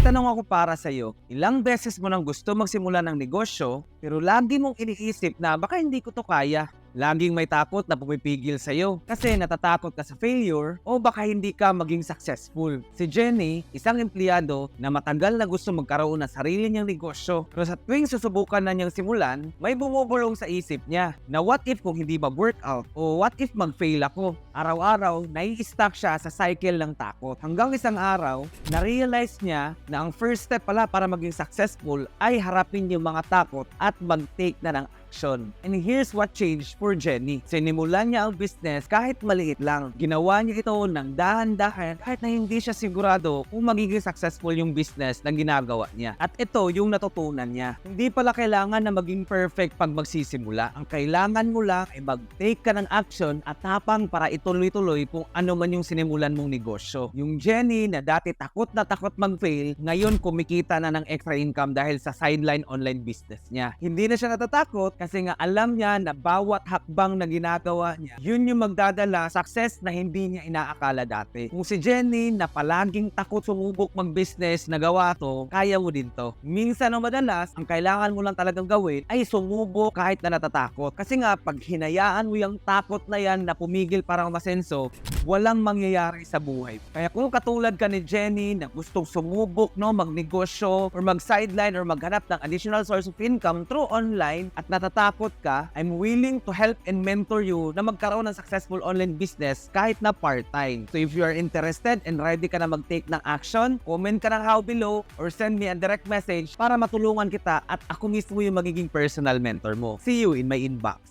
May tanong ako para sa'yo, ilang beses mo nang gusto magsimula ng negosyo, pero lagi mong iniisip na baka hindi ko to kaya. Laging may takot na pumipigil sa'yo kasi natatakot ka sa failure o baka hindi ka maging successful. Si Jenny, isang empleyado na matagal na gusto magkaroon ng sarili niyang negosyo. Pero sa tuwing susubukan na niyang simulan, may bumubulong sa isip niya na what if kung hindi mag-workout o what if mag-fail ako. Araw-araw, nai-stuck siya sa cycle ng takot. Hanggang isang araw, na-realize niya na ang first step pala para maging successful ay harapin yung mga takot at mag-take na ng action. And here's what changed for Jenny. Sinimulan niya ang business kahit maliit lang. Ginawa niya ito ng dahan-dahan kahit na hindi siya sigurado kung magiging successful yung business na ginagawa niya. At ito yung natutunan niya. Hindi pala kailangan na maging perfect pag magsisimula. Ang kailangan mo lang ay mag-take ka ng action at tapang para ituloy-tuloy kung ano man yung sinimulan mong negosyo. Yung Jenny na dati takot na takot mag-fail, ngayon kumikita na ng extra income dahil sa sideline online business niya. Hindi na siya natatakot kasi nga alam niya na bawat hakbang na ginagawa niya, yun yung magdadala success na hindi niya inaakala dati. Kung si Jenny na palaging takot sumubok mag-business na gawa to, kaya mo din to. Minsan o madalas, ang kailangan mo lang talagang gawin ay sumubok kahit na natatakot. Kasi nga, pag hinayaan mo yung takot na yan na pumigil para umasenso, walang mangyayari sa buhay. Kaya kung katulad ka ni Jenny na gustong sumubok, no, magnegosyo, or mag-sideline, or maghanap ng additional source of income through online at natatakot ka, I'm willing to help and mentor you na magkaroon ng successful online business kahit na part-time. So if you are interested and ready ka na mag-take ng action, comment ka ng how below or send me a direct message para matulungan kita at ako mismo yung magiging personal mentor mo. See you in my inbox.